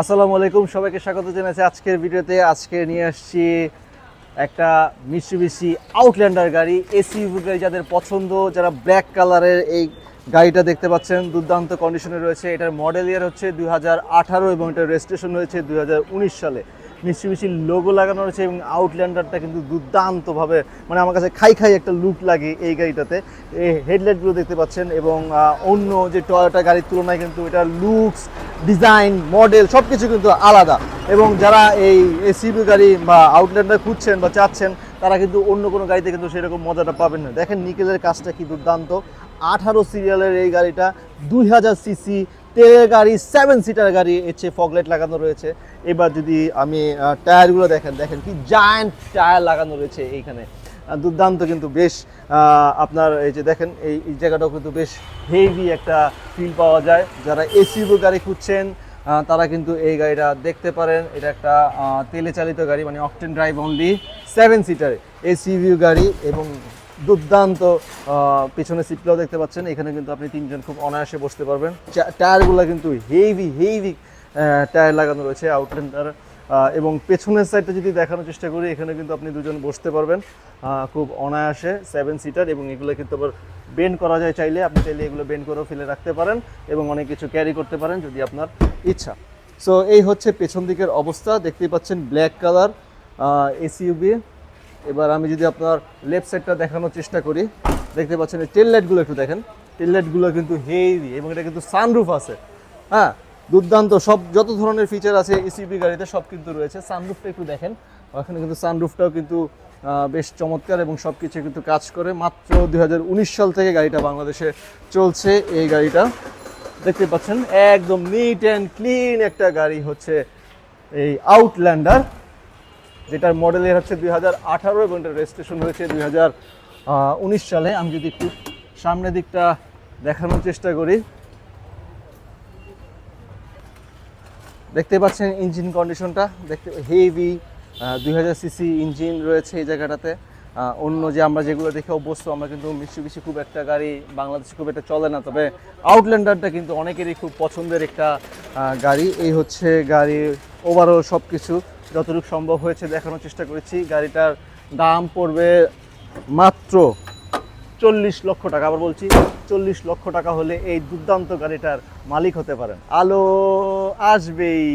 আসসালামু আলাইকুম, সবাইকে স্বাগত জানাচ্ছি আজকের ভিডিওতে। আজকে নিয়ে আসছি একটা মিশুবিশি আউটল্যান্ডার গাড়ি, এসি গাড়ি যাদের পছন্দ, যারা ব্ল্যাক কালারের এই গাড়িটা দেখতে পাচ্ছেন, দুর্দান্ত কন্ডিশনে রয়েছে। এটার মডেল ইয়ার হচ্ছে দুই হাজার আঠারো এবং এটার রেজিস্ট্রেশন দুই হাজার উনিশ সালে। মিশুবিশির লোগো লাগানো রয়েছে এবং আউটল্যান্ডারটা কিন্তু দুর্দান্তভাবে মানে আমার কাছে খাই খাই একটা লুক লাগে এই গাড়িটাতে। এই হেডলাইটগুলো দেখতে পাচ্ছেন এবং অন্য যে টয়োটা গাড়ির তুলনায় কিন্তু এটার লুকস ডিজাইন, মডেল সব কিছু কিন্তু আলাদা। এবং যারা এই এসিবি গাড়ি বা আউটল্যান্ডার খুঁজছেন বা চাচ্ছেন, তারা কিন্তু অন্য কোনো গাড়িতে কিন্তু সেরকম মজাটা পাবেন না। দেখেন নিকেলের কাজটা কি দুর্দান্ত। আঠারো সিরিয়ালের এই গাড়িটা, দুই হাজার সিসি, তেলের গাড়ি সেভেন সিটার গাড়ি এসে ফগলাইট লাগানো রয়েছে। এবার যদি আমি টায়ারগুলো দেখেন দেখেন কি জায়ান্ট টায়ার লাগানো রয়েছে এইখানে। দুর্দান্ত কিন্তু বেশ আপনার এই যে দেখেন, এই জায়গাটাও কিন্তু বেশ হেভি একটা ফিল পাওয়া যায়। যারা এসিবি গাড়ি খুঁজছেন তারা কিন্তু এই গাড়িটা দেখতে পারেন। এটা একটা তেলে চালিত গাড়ি মানে octane drive only seven seater এসিভিউ গাড়ি এবং দুর্দান্ত পিছনে সিটগুলো দেখতে পাচ্ছেন। এখানে কিন্তু আপনি তিনজন খুব অনায়াসে বসতে পারবেন। টায়ারগুলো কিন্তু হেভি হেভি টায়ার লাগানো রয়েছে আউটল্যান্ডার এবং পেছনের সাইডটা যদি দেখানোর চেষ্টা করি, এখানে কিন্তু আপনি দুজন বসতে পারবেন। খুব অনায়াসে সেভেন সিটার এবং এগুলো কিন্তু আবার বেন্ড করা যায় চাইলে। আপনি চাইলে এগুলো বেন্ড করেও ফেলে রাখতে পারেন এবং অনেক কিছু ক্যারি করতে পারেন যদি আপনার ইচ্ছা। সো এই হচ্ছে পেছন দিকের অবস্থা। দেখতেই পাচ্ছেন ব্ল্যাক কালার এসইউবি এবার আমি যদি আপনার লেফট সাইডটা দেখানোর চেষ্টা করি, দেখতে পাচ্ছেন এই টেল লাইটগুলো একটু দেখেন। টেল লাইটগুলো কিন্তু হেভি এবং এটা কিন্তু সানরুফ আছে। হ্যাঁ দুর্দান্ত সব যত ধরনের ফিচার আছে এসিবি গাড়িতে সব কিন্তু রয়েছে। সানরুফটা একটু দেখেন। ওখানে কিন্তু সানরুফটাও কিন্তু বেশ চমৎকার এবং সব কিছু কিন্তু কাজ করে। মাত্র দুই হাজার উনিশ সাল থেকে গাড়িটা বাংলাদেশে চলছে এই গাড়িটা। দেখতে পাচ্ছেন, একদম নিট অ্যান্ড ক্লিন একটা গাড়ি হচ্ছে এই আউটল্যান্ডার যেটার মডেলের হচ্ছে দুই হাজার আঠারো এবং এটার রেজিস্ট্রেশন হয়েছে দুই হাজার উনিশ সালে। আমি যদি একটু সামনের দিকটা দেখানোর চেষ্টা করি। দেখতে পাচ্ছেন ইঞ্জিন কন্ডিশনটা। দেখতে হেভি দুই হাজার সিসি ইঞ্জিন রয়েছে এই জায়গাটাতে। অন্য যে আমরা যেগুলো দেখে অভ্যস্ত, আমরা কিন্তু বেশি খুব একটা গাড়ি বাংলাদেশে খুব একটা চলে না। তবে আউটল্যান্ডারটা কিন্তু অনেকেরই খুব পছন্দের একটা গাড়ি। এই হচ্ছে গাড়ির ওভারঅল সব কিছু যতটুকু সম্ভব হয়েছে দেখানোর চেষ্টা করেছি। গাড়িটার দাম পড়বে মাত্র চল্লিশ লক্ষ টাকা। আবার বলছি চল্লিশ লক্ষ টাকা হলে এই দুর্দান্ত গাড়িটার মালিক হতে পারেন। আলো আসবেই।